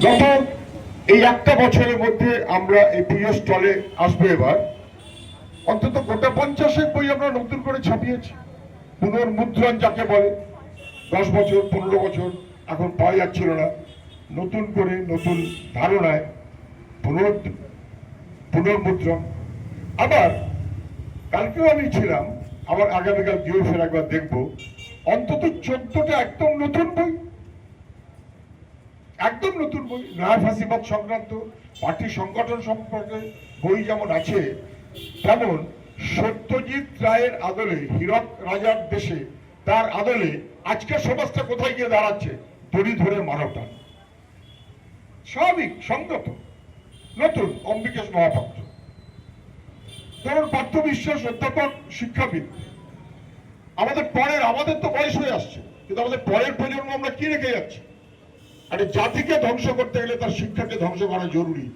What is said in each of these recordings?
গত এই একটা বছরের মধ্যে আমরা এই পুজো স্টলে আসব এবার, অন্তত গোটা পঞ্চাশেক বই আমরা নতুন করে ছাপিয়েছি। পুনর্মুদ্রণ যাকে বলে, দশ বছর, পনেরো বছর, এখন পাওয়া যাচ্ছিল না। নতুন করে নতুন ধারণায় পুনর পুনর্মুদ্রণ। আবার কালকেও আমি ছিলাম, আবার আগামীকাল গিয়েও ফের একবার দেখব। অন্তত চোদ্দটা একদম নতুন বই। একদম নতুন বই নয়া ফাঁসিবাদ সংক্রান্ত, পার্টি সংগঠন সম্পর্কে বই যেমন আছে, তেমন সত্যজিৎ রায়ের আদলে, হীরক রাজার দেশে, তার আদলে আজকের সমাজটা কোথায় গিয়ে দাঁড়াচ্ছে? দড়ি ধরে মানবটা স্বাভাবিক সঙ্গত নতুন, অম্বিকেশ মহাপাত্র। ধরুন পার্থ বিশ্বাস অধ্যাপক, শিক্ষাবিদ। আমাদের পরের, আমাদের তো বয়স হয়ে আসছে, কিন্তু আমাদের পরের প্রজন্ম আমরা কি রেখে যাচ্ছি? আরে জাতিকে ধ্বংস করতে গেলে তার শিক্ষাকে ধ্বংস করা জরুরি।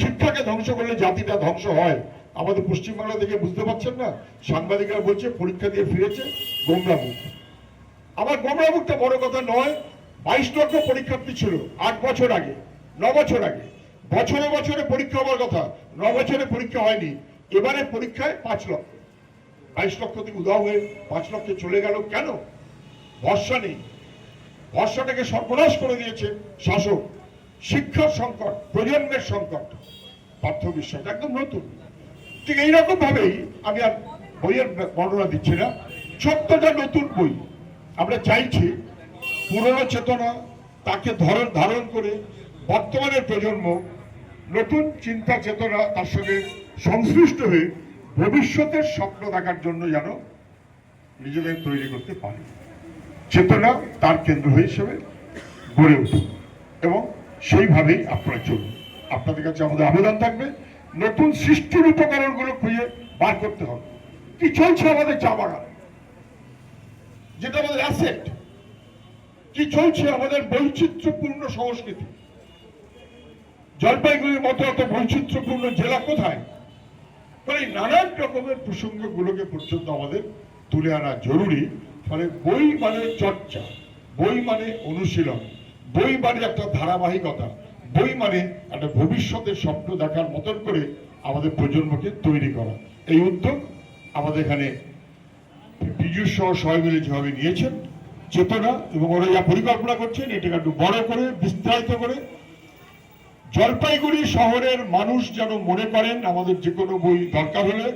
শিক্ষাকে ধ্বংস করলে জাতিটা ধ্বংস হয়। আমাদের পশ্চিমবাংলা থেকে বুঝতে পারছেন না? সাংবাদিকরা বলছে, পরীক্ষা দিয়ে ফিরেছে গোমরা মুখ আমার গোমরা মুখটা বড় কথা নয়, বাইশ লক্ষ পরীক্ষার্থী ছিল, আট বছর আগে, ন বছর আগে। বছরে বছরে পরীক্ষা হওয়ার কথা, ন বছরে পরীক্ষা হয়নি। এবারে পরীক্ষায় পাঁচ লক্ষ। বাইশ লক্ষ থেকে উদাও হয়ে পাঁচ লক্ষে চলে গেল কেন? ভরসা নেই। ভরসাটাকে সর্বনাশ করে দিয়েছে শাসক শিক্ষার সংকট, প্রজন্মের সংকট। পার্থ বিশ্বাস একদম নতুন। ঠিক এইরকম ভাবেই আমি আর বইয়ের বর্ণনা দিচ্ছি না। চোদ্দটা নতুন বই। আমরা চাইছি পুরনো চেতনা তাকে ধরন ধারণ করে বর্তমানের প্রজন্ম নতুন চিন্তা চেতনা তার সঙ্গে সংশ্লিষ্ট হয়ে ভবিষ্যতের স্বপ্ন দেখার জন্য যেন নিজেদের তৈরি করতে পারে। চেতনা তার কেন্দ্র হিসেবে গড়ে উঠুক এবং সেইভাবেই আপনারা চলুন। আপনাদের কাছে আমাদের আবেদন থাকবে, নতুন সৃষ্টির উপকরণগুলো খুঁজে বার করতে হবে। কি চলছে আমাদের চা বাগান? যেটা আমাদের অ্যাসেট কি চলছে আমাদের বৈচিত্র্যপূর্ণ সংস্কৃতি? জলপাইগুড়ির মতো এত বৈচিত্র্যপূর্ণ জেলা কোথায়? ফলে নানান রকমের প্রসঙ্গগুলোকে পর্যন্ত আমাদের তুলে আনা জরুরি। ফলে বই মানে চর্চা, বই মানে অনুশীলন, বই মানে একটা ধারাবাহিকতা, বই মানে একটা ভবিষ্যতের স্বপ্ন দেখার মতন করে আমাদের প্রজন্মকে তৈরি করা। এই উদ্যোগ আমাদের এখানে পীযুষ সহ সবাই মিলে যেভাবে নিয়েছেন, চেতনা এবং ওরা যা পরিকল্পনা করছেন, এটাকে একটু বড় করে, বিস্তারিত করে। জলপাইগুড়ি শহরের মানুষ যেন মনে করেন আমাদের যে কোনো বই দরকার হলে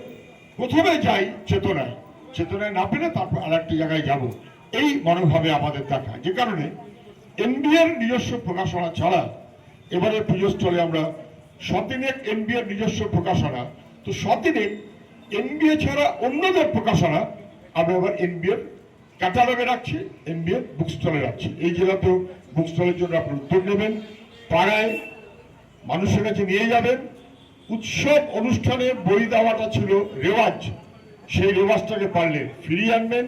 প্রথমে যাই চেতনায়। চেতনায় না পেলে তারপর আর একটি জায়গায় যাব। এই মনোভাবে আমাদের দেখা। যে কারণে এনবিএর নিজস্ব প্রকাশনা ছাড়া এবারে পুজো স্থলে আমরা শতিনেক এনবিএর নিজস্ব প্রকাশনা। তো শতিনেক এনবিএ ছাড়া অন্যদের প্রকাশনা, আমরা এবার এনবিএর ক্যাটালগে রাখছি, এনবিএর বুক স্টলে রাখছি। এই জেলাতেও বুক স্টলের জন্য আপনি উদ্যোগ নেবেন, পাড়ায় মানুষের কাছে নিয়ে যাবেন। উৎসব অনুষ্ঠানে বই দেওয়াটা ছিল রেওয়াজ। সেই রেওয়াজটাকে পারলে ফিরিয়ে আনবেন।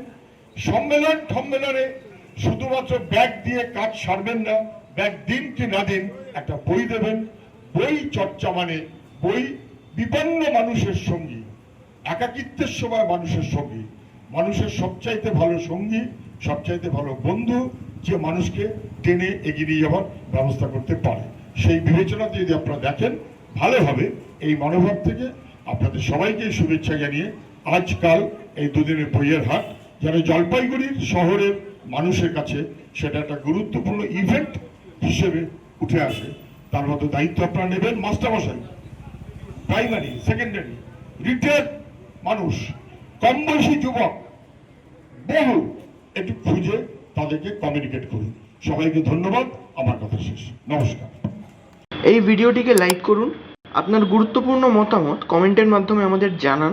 সম্মেলন সম্মেলনে শুধুমাত্র ব্যাগ দিয়ে কাজ সারবেন না, ব্যাগ দিন কি না দিন একটা বই দেবেন। বই চর্চা মানে বই বিপন্ন মানুষের সঙ্গী, একাকিত্বের সময় মানুষের সঙ্গী। মানুষের সবচাইতে ভালো সঙ্গী, সবচাইতে ভালো বন্ধু যে মানুষকে টেনে এগিয়ে নিয়ে যাওয়ার ব্যবস্থা করতে পারে। সেই বিবেচনাতে যদি আপনারা দেখেন ভালো হবে এই মনোভাব থেকে আপনাদের সবাইকে শুভেচ্ছা জানিয়ে আজকাল এই দুদিনের বইয়ের হাট, যেন জলপাইগুড়ির শহরের মানুষের কাছে সেটা একটা গুরুত্বপূর্ণ ইভেন্ট হিসেবে উঠে আসে। তার মতো দায়িত্ব আপনারা নেবেন মাস্টারমশাই প্রাইমারি সেকেন্ডারি রিটায়ার্ড মানুষ, কম বয়সী যুবক, বহু একটু খুঁজে তাদেরকে কমিউনিকেট করুন। সবাইকে ধন্যবাদ, আমার কথা শেষ। নমস্কার। এই ভিডিওটিকে লাইক করুন। আপনার গুরুত্বপূর্ণ মতামত কমেন্টের মাধ্যমে আমাদের জানান।